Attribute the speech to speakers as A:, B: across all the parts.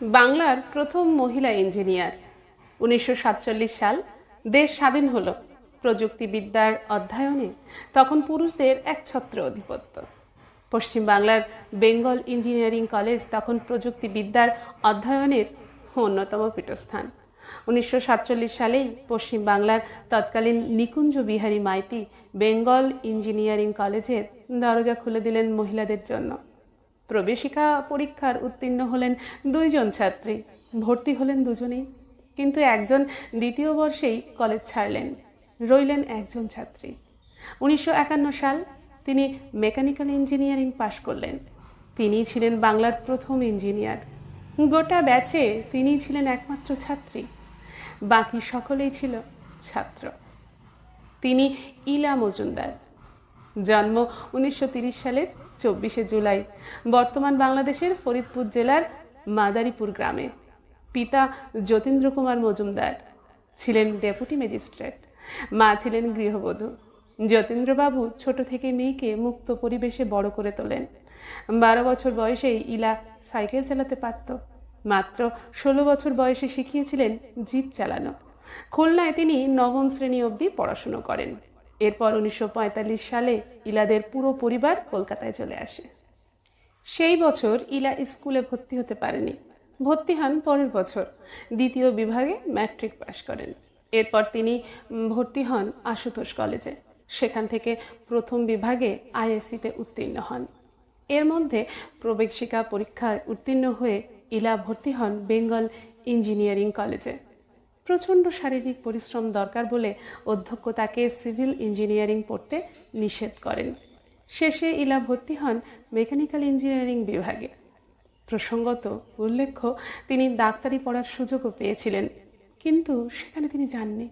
A: বাংলার প্রথম মহিলা ইঞ্জিনিয়ার। উনিশশো সাতচল্লিশ সাল দেশ স্বাধীন হল। প্রযুক্তিবিদ্যার অধ্যয়নে তখন পুরুষদের এক ছত্র অধিপত্য পশ্চিম বাংলার বেঙ্গল ইঞ্জিনিয়ারিং কলেজ তখন প্রযুক্তিবিদ্যার অধ্যয়নের অন্যতম পীঠস্থান। উনিশশো সাতচল্লিশ সালেই পশ্চিম বাংলার তৎকালীন নিকুঞ্জ বিহারী মাইতি বেঙ্গল ইঞ্জিনিয়ারিং কলেজের দরজা খুলে দিলেন মহিলাদের জন্য। প্রবেশিকা পরীক্ষার উত্তীর্ণ হলেন দুইজন ছাত্রী। ভর্তি হলেন দুজনেই। কিন্তু একজন দ্বিতীয় বর্ষেই কলেজ ছাড়লেন। রইলেন একজন ছাত্রী। উনিশশো একান্ন সাল তিনি মেকানিক্যাল ইঞ্জিনিয়ারিং পাশ করলেন। তিনিই ছিলেন বাংলার প্রথম ইঞ্জিনিয়ার। গোটা ব্যাচে তিনিই ছিলেন একমাত্র ছাত্রী। বাকি সকলেই ছিল ছাত্র। তিনি ইলা মজুমদার। জন্ম উনিশশো সালের চব্বিশে জুলাই। বর্তমান বাংলাদেশের ফরিদপুর জেলার মাদারীপুর গ্রামে। পিতা যতীন্দ্র কুমার মজুমদার ছিলেন ডেপুটি ম্যাজিস্ট্রেট। মা ছিলেন গৃহবধূ। যতীন্দ্রবাবু ছোট থেকে মেয়েকে মুক্ত পরিবেশে বড় করে তোলেন। বারো বছর বয়সেই ইলা সাইকেল চালাতে পারত। মাত্র ষোলো বছর বয়সে শিখিয়েছিলেন জিপ চালানো। খুলনায় তিনি নবম শ্রেণি অবধি পড়াশুনো করেন। এরপর উনিশশো পঁয়তাল্লিশ সালে ইলাদের পুরো পরিবার কলকাতায় চলে আসে। সেই বছর ইলা স্কুলে ভর্তি হতে পারেনি। ভর্তি হন পরের বছর। দ্বিতীয় বিভাগে ম্যাট্রিক পাশ করেন। এরপর তিনি ভর্তি হন আশুতোষ কলেজে। সেখান থেকে প্রথম বিভাগে আইএসসিতে উত্তীর্ণ হন। এর মধ্যে প্রবেশিকা পরীক্ষায় উত্তীর্ণ হয়ে ইলা ভর্তি হন বেঙ্গল ইঞ্জিনিয়ারিং কলেজে। প্রচণ্ড শারীরিক পরিশ্রম দরকার বলে অধ্যক্ষ তাকে সিভিল ইঞ্জিনিয়ারিং পড়তে নিষেধ করেন। শেষে ইলা ভর্তি হন মেকানিক্যাল ইঞ্জিনিয়ারিং বিভাগে। প্রসঙ্গত উল্লেখ্য, তিনি ডাক্তারি পড়ার সুযোগও পেয়েছিলেন, কিন্তু সেখানে তিনি যাননি।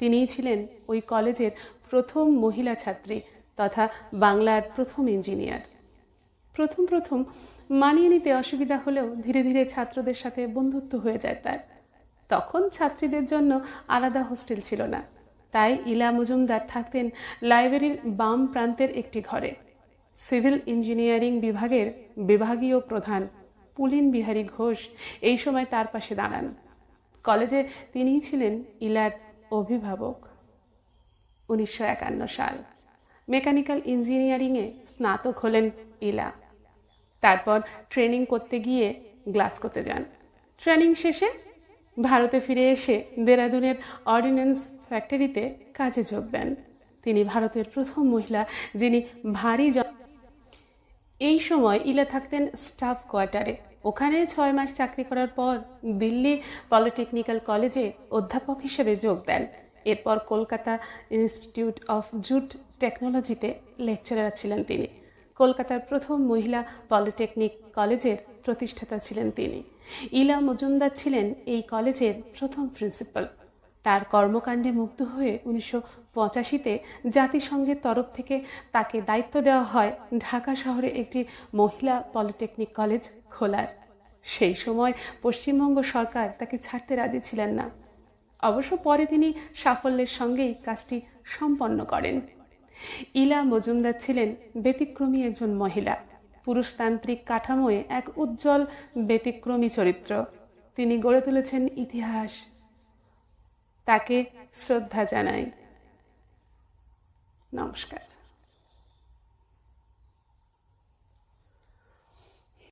A: তিনিই ছিলেন ওই কলেজের প্রথম মহিলা ছাত্রী তথা বাংলার প্রথম ইঞ্জিনিয়ার। প্রথম প্রথম মানিয়ে নিতে অসুবিধা হলেও ধীরে ধীরে ছাত্রদের সাথে বন্ধুত্ব হয়ে যায় তার। তখন ছাত্রীদের জন্য আলাদা হোস্টেল ছিল না। তাই ইলা মজুমদার থাকতেন লাইব্রেরির বাম প্রান্তের একটি ঘরে। সিভিল ইঞ্জিনিয়ারিং বিভাগের বিভাগীয় প্রধান পুলিন বিহারী ঘোষ এই সময় তার পাশে দাঁড়ান। কলেজে তিনিই ছিলেন ইলার অভিভাবক। উনিশশো একান্ন সাল। মেকানিক্যাল ইঞ্জিনিয়ারিংয়ে স্নাতক হলেন ইলা। তারপর ট্রেনিং করতে গিয়ে গ্লাসকোতে যান। ট্রেনিং শেষে ভারতে ফিরে এসে দেরাদুনের অর্ডিন্যান্স ফ্যাক্টরিতে কাজে যোগ দেন। তিনি ভারতের প্রথম মহিলা যিনি ভারী এই সময় ইলা থাকতেন স্টাফ কোয়ার্টারে। ওখানে ছয় মাস চাকরি করার পর দিল্লি পলিটেকনিক্যাল কলেজে অধ্যাপক হিসেবে যোগ দেন। এরপর কলকাতা ইনস্টিটিউট অফ জুট টেকনোলজিতে লেকচারার ছিলেন তিনি। কলকাতার প্রথম মহিলা পলিটেকনিক কলেজের প্রতিষ্ঠাতা ছিলেন তিনি। ইলা মজুমদার ছিলেন এই কলেজের প্রথম প্রিন্সিপাল। তার কর্মকাণ্ডে মুগ্ধ হয়ে উনিশশো পঁচাশিতে জাতিসংঘের তরফ থেকে তাকে দায়িত্ব দেওয়া হয় ঢাকা শহরে একটি মহিলা পলিটেকনিক কলেজ খোলার। সেই সময় পশ্চিমবঙ্গ সরকার তাকে ছাড়তে রাজি ছিলেন না। অবশ্য পরে তিনি সাফল্যের সঙ্গেই কাজটি সম্পন্ন করেন। ইলা মজুমদার ছিলেন ব্যতিক্রমী একজন মহিলা। পুরুষতান্ত্রিক কাঠামোয় এক উজ্জ্বল ব্যতিক্রমী চরিত্র। তিনি গড়ে তুলেছেন ইতিহাস। তাকে শ্রদ্ধা জানাই। নমস্কার।